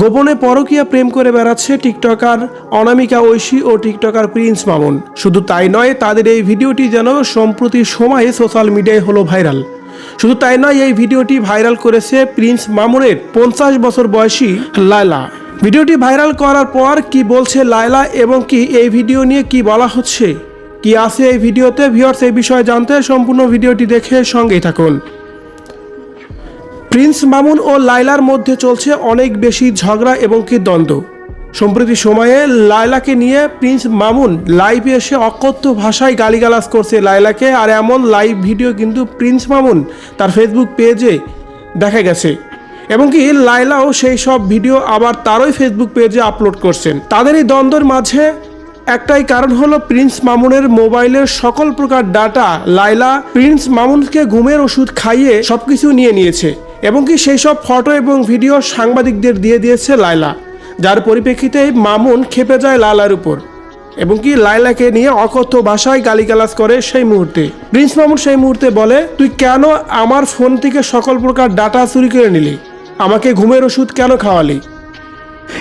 গোপনে পরকীয়া প্রেম করে বেড়াচ্ছে টিকটকার অনামিকা ঐশী ও টিকটকার প্রিন্স মামুন। শুধু তাই নয়, তাদের এই ভিডিওটি যেন সম্প্রতি সময়ে সোশ্যাল মিডিয়ায় হলো ভাইরাল। শুধু তাই নয়, এই ভিডিওটি ভাইরাল করেছে প্রিন্স মামুনের পঞ্চাশ বছর বয়সী লায়লা। ভিডিওটি ভাইরাল করার পর কি বলছে লায়লা এবং কি এই ভিডিও নিয়ে কি বলা হচ্ছে? কি আছে এই ভিডিওতে? ভিউয়ার্স, এই বিষয়ে জানতে সম্পূর্ণ ভিডিওটি দেখে সঙ্গেই থাকুন। প্রিন্স মামুন ও লাইলার মধ্যে চলছে অনেক বেশি ঝগড়া এবং কি দ্বন্দ্ব। সম্প্রতি সময়ে লাইলাকে নিয়ে প্রিন্স মামুন লাইভে এসে অকথ্য ভাষায় গালিগালাজ করছে লাইলাকে আর এমন লাইভ ভিডিও কিন্তু প্রিন্স মামুন তার ফেসবুক পেজে দেখা গেছে। এবং কি লাইলাও সেই সব ভিডিও আবার তারই ফেসবুক পেজে আপলোড করছেন। তাদের এই দ্বন্দ্বের মাঝে একটাই কারণ হলো প্রিন্স মামুনের মোবাইলের সকল প্রকার ডাটা লাইলা প্রিন্স মামুনকে ঘুমের ওষুধ খাইয়ে সবকিছু নিয়ে নিয়েছে। এবং কি সেই সব ফটো এবং ভিডিও সাংবাদিকদের দিয়ে দিয়েছে লাইলা যার পরিপ্রেক্ষিতে মামুন খেপে যায় লালার উপর। এবং কি লাইলাকে নিয়ে অকথ্য ভাষায় গালিগালাজ করে সেই মুহূর্তে। প্রিন্স মামুন সেই মুহূর্তে বলে, তুই কেন আমার ফোন থেকে সকল প্রকার ডাটা চুরি করে নিলি? আমাকে ঘুমের ওষুধ কেন খাওয়ালি?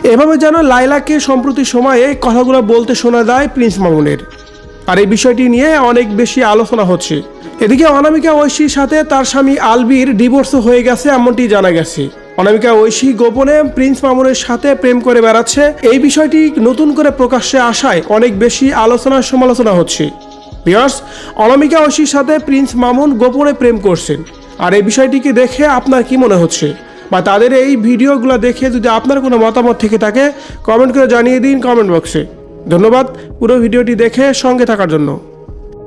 এভাবে যেন লাইলাকে সম্প্রতি সময়ে কথাগুলো বলতে শোনা যায় প্রিন্স মামুনের। আর এই বিষয়টি নিয়ে অনেক বেশি আলোচনা হচ্ছে। এদিকে অনামিকা ঐশীর সাথে তার স্বামী আলবির ডিভোর্সও হয়ে গেছে এমনটি জানা গেছে। অনামিকা ঐশী গোপনে প্রিন্স মামুনের সাথে প্রেম করে বেড়াচ্ছে। এই বিষয়টি নতুন করে প্রকাশ্যে আসায় অনেক বেশি আলোচনা সমালোচনা হচ্ছে। বিয়ার্স অনামিকা ঐশীর সাথে প্রিন্স মামুন গোপনে প্রেম করছেন। আর এই বিষয়টিকে দেখে আপনার কি মনে হচ্ছে? বা তাদের এই ভিডিওগুলো দেখে যদি আপনার কোনো মতামত থেকে থাকে, কমেন্ট করে জানিয়ে দিন কমেন্ট বক্সে। ধন্যবাদ। পুরো ভিডিওটি দেখে সঙ্গে থাকার জন্য।